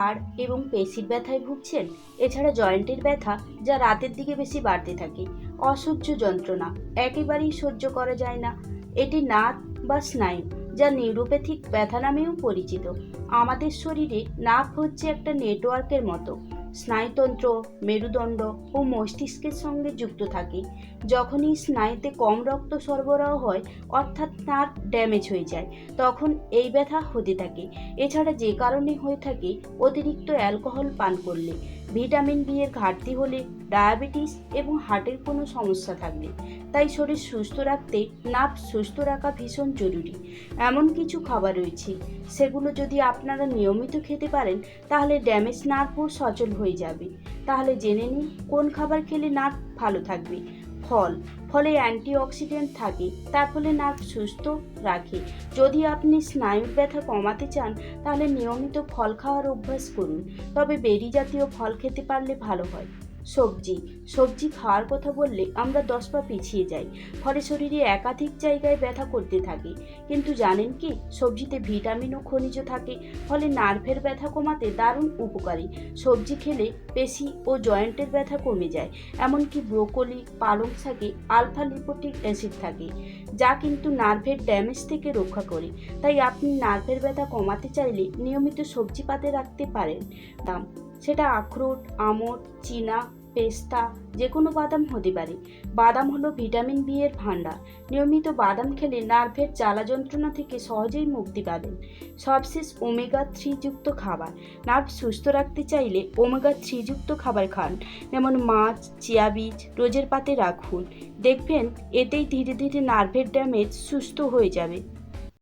হাড় এবং পেশির ব্যথায় ভুগছেন। এছাড়া জয়েন্টের ব্যথা যা রাতের দিকে বেশি বাড়তে থাকে। অসহ্য যন্ত্রণা একেবারেই সহ্য করা যায় না। এটি নাক বা স্নায়ু, যা নিউরোপ্যাথিক ব্যথা নামেও পরিচিত। আমাদের শরীরে নাক হচ্ছে একটা নেটওয়ার্কের মতো। স্নায়ুতন্ত্র, মেরুদণ্ড ও মস্তিষ্কের সঙ্গে যুক্ত থাকে। যখনই স্নায়ুতে কম রক্ত সরবরাহ হয়, অর্থাৎ নার্ভ ড্যামেজ হয়ে যায়, তখন এই ব্যথা হতে থাকে। এছাড়া যে কারণে হয়ে থাকে, অতিরিক্ত অ্যালকোহল পান করলে। ভিটামিন বি এর ঘাটতি হলে ডায়াবেটিস এবং হার্টের কোনো সমস্যা থাকলে তাই শরীর সুস্থ রাখতে নাভ সুস্থ রাখা ভীষণ জরুরি। এমন কিছু খাবার রয়েছে, সেগুলো যদি আপনারা নিয়মিত খেতে পারেন, তাহলে ড্যামেজ নার্ভও সচল হয়ে যাবে। তাহলে জেনে নিন কোন খাবার খেলে নার্ভ ভালো থাকবে। ফল, ফলে অ্যান্টিঅক্সিডেন্ট থাকে, তার ফলে নাক সুস্থ রাখে। যদি আপনি স্নায়ুর ব্যথা কমাতে চান, তাহলে নিয়মিত ফল খাওয়ার অভ্যাস করুন। তবে বেরি জাতীয় ফল খেতে পারলে ভালো হয়। সবজি। সবজি খাওয়ার কথা বললে আমরা দশ পা পিছিয়ে যাই। ফলে শরীরে একাধিক জায়গায় ব্যথা করতে থাকে। কিন্তু জানেন কি, সবজিতে ভিটামিন ও খনিজ থাকে, ফলে নার্ভের ব্যথা কমাতে দারুণ উপকারী। সবজি খেলে পেশি ও জয়েন্টের ব্যথা কমে যায়, এমনকি ব্রোকলি, পালং শাকে, আলফা লিপোটিক অ্যাসিড থাকে, যা কিন্তু নার্ভের ড্যামেজ থেকে রক্ষা করে। তাই আপনি নার্ভের ব্যথা কমাতে চাইলে নিয়মিত সবজি পাতে রাখতে পারেন। দাম সেটা আখরোট আমট চীনা, পেস্তা যে কোনো বাদাম হতে পারে। বাদাম হলো ভিটামিন বি এর ভাণ্ডার। নিয়মিত বাদাম খেলে নার্ভের জ্বালা যন্ত্রণা থেকে সহজেই মুক্তি পাবেন। সবশেষ ওমেগা থ্রি যুক্ত খাবার। নার্ভ সুস্থ রাখতে চাইলে ওমেগা থ্রি যুক্ত খাবার খান। যেমন মাছ, চিয়া বীজ, রোজের পাতে রাখুন। দেখবেন এতেই ধীরে ধীরে নার্ভের ড্যামেজ সুস্থ হয়ে যাবে।